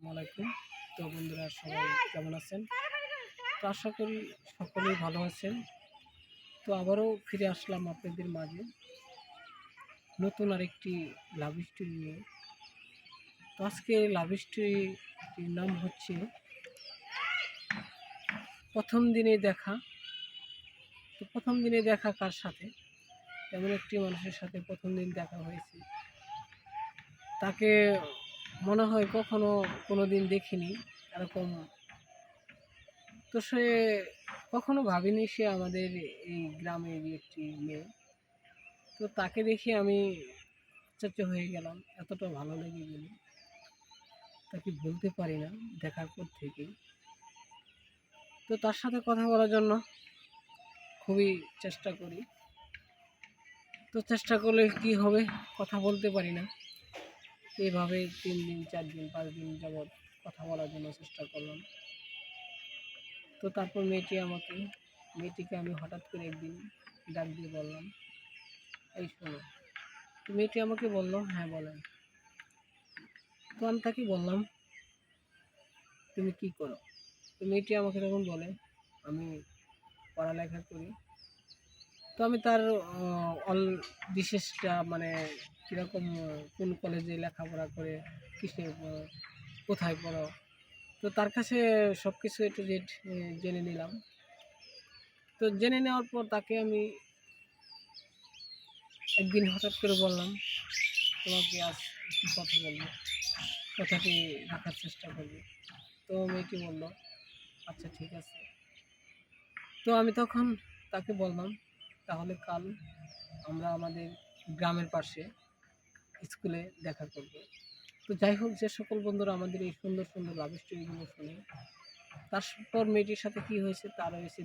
আসসালামাইকুম তো বন্ধুরা, সবাই কেমন আছেন? তো আশা করি সকলেই ভালো আছেন। তো আবারও ফিরে আসলাম আপনাদের মাঝে নতুন আরেকটি লাভ স্টোরি নিয়ে। তো আজকে লাভ স্টোরিটির নাম হচ্ছে, প্রথম দিনে দেখা। তো প্রথম দিনে দেখা কার সাথে? এমন একটি মানুষের সাথে প্রথম দিন দেখা হয়েছে। তাকে মনে হয় কখনো কোনো দিন দেখিনি এরকম। তো সে কখনো ভাবিনি সে আমাদের এই গ্রামের একটি মেয়ে। তো তাকে দেখে আমি আশ্চর্য হয়ে গেলাম, এতটা ভালো লেগে গেল তাকে বলতে পারি না দেখার পর থেকেই তো তার সাথে কথা বলার জন্য খুবই চেষ্টা করি। তো চেষ্টা করলে কি হবে কথা বলতে পারি না। এইভাবে তিন দিন, চার দিন, পাঁচ দিন যাবৎ কথা বলার জন্য চেষ্টা করলাম। তো তারপর মেয়েটি আমাকে, মেয়েটিকে আমি হঠাৎ করে একদিন ডাক দিয়ে বললাম, এই শোনো। তো মেয়েটি আমাকে বলল হ্যাঁ বলেন তো আমি তাকে বললাম, তুমি কি করো? তো মেয়েটি আমাকে তখন বলে, আমি পড়ালেখা করি। তো আমি তার অল, বিশেষটা মানে কীরকম, কোন কলেজে লেখাপড়া করে কিসে কোথায় পড়ো? তো তার কাছে সব কিছু একটু জেনে নিলাম। তো জেনে নেওয়ার পর তাকে আমি একদিন হঠাৎ করে বললাম, তোমাকে আজ কথা বলব। কথাটি রাখার চেষ্টা করবে। তো মেয়েটি বলল আচ্ছা ঠিক আছে। তো আমি তখন তাকে বললাম, তাহলে কাল আমরা আমাদের গ্রামের পাশে স্কুলে দেখা করব। তো যাই হোক, যে সকল বন্ধুরা আমাদের এই সুন্দর সুন্দর লাভ স্টোরিগুলো শুনে তারপর মেয়েটির সাথে কি হয়েছে তারও এসে